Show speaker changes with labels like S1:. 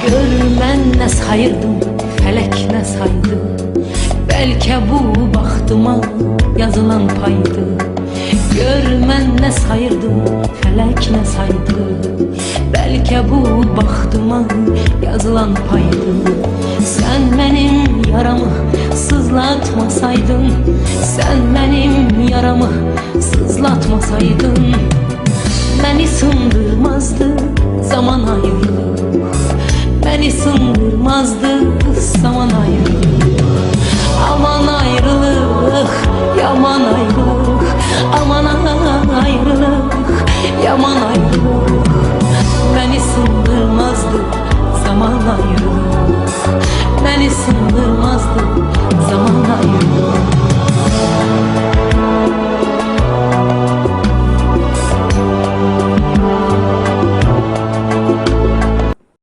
S1: Görmən nə sayırdım, fələk nə saydı? Bəlkə bu baxtıma yazılan paydı? Görmən nə sayırdım, fələk nə saydı? Bəlkə bu baxtıma yazılan paydı? Sən mənim yaramı sızlatmasaydın Sən mənim yaramı sızlatmasaydın sındırmazdı zaman ayrılık. Aman ayrılık, yaman ayrılık. Aman ayrılık, yaman ayrılık